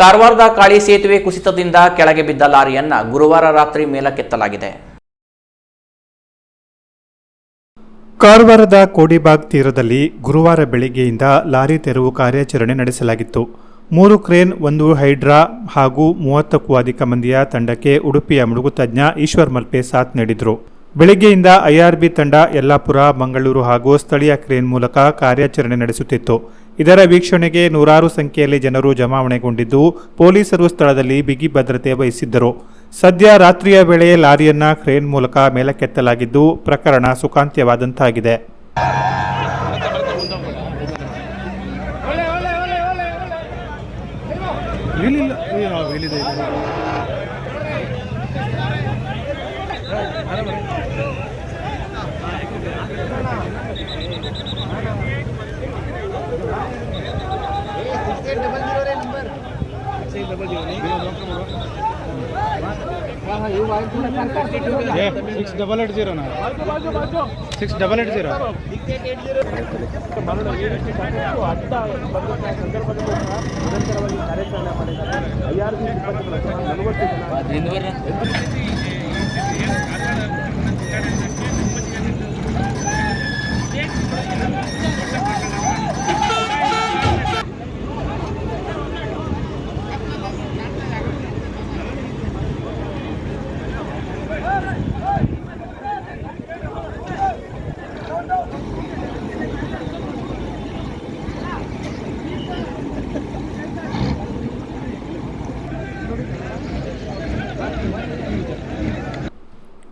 ಕಾರವಾರದ ಕಾಳಿ ಸೇತುವೆ ಕುಸಿತದಿಂದ ಕೆಳಗೆ ಬಿದ್ದ ಲಾರಿಯನ್ನ ಗುರುವಾರ ರಾತ್ರಿ ಮೇಲಕ್ಕೆತ್ತಲಾಗಿದೆ. ಕಾರವಾರದ ಕೋಡಿಬಾಗ್ ತೀರದಲ್ಲಿ ಗುರುವಾರ ಬೆಳಿಗ್ಗೆಯಿಂದ ಲಾರಿ ತೆರವು ಕಾರ್ಯಾಚರಣೆ ನಡೆಸಲಾಗಿತ್ತು. ಮೂರು ಕ್ರೇನ್, ಒಂದು ಹೈಡ್ರಾ ಹಾಗೂ ಮೂವತ್ತಕ್ಕೂ ಅಧಿಕ ಮಂದಿಯ ತಂಡಕ್ಕೆ ಉಡುಪಿಯ ಮುಳುಗುತಜ್ಞ ಈಶ್ವರ್ ಮಲ್ಪೆ ಸಾಥ್ ನೀಡಿದರು. ಬೆಳಿಗ್ಗೆಯಿಂದ ಐಆರ್ಬಿ ತಂಡ ಯಲ್ಲಾಪುರ, ಮಂಗಳೂರು ಹಾಗೂ ಸ್ಥಳೀಯ ಕ್ರೇನ್ ಮೂಲಕ ಕಾರ್ಯಾಚರಣೆ ನಡೆಸುತ್ತಿತ್ತು. ಇದರ ವೀಕ್ಷಣೆಗೆ ನೂರಾರು ಸಂಖ್ಯೆಯಲ್ಲಿ ಜನರು ಜಮಾವಣೆಗೊಂಡಿದ್ದು, ಪೊಲೀಸರು ಸ್ಥಳದಲ್ಲಿ ಬಿಗಿ ಭದ್ರತೆ ವಹಿಸಿದ್ದರು. ಸದ್ಯ ರಾತ್ರಿಯ ವೇಳೆ ಲಾರಿಯನ್ನ ಕ್ರೇನ್ ಮೂಲಕ ಮೇಲಕ್ಕೆತ್ತಲಾಗಿದ್ದು, ಪ್ರಕರಣ ಸುಖಾಂತ್ಯವಾದಂತಾಗಿದೆ. Six double eight zero six double eight zero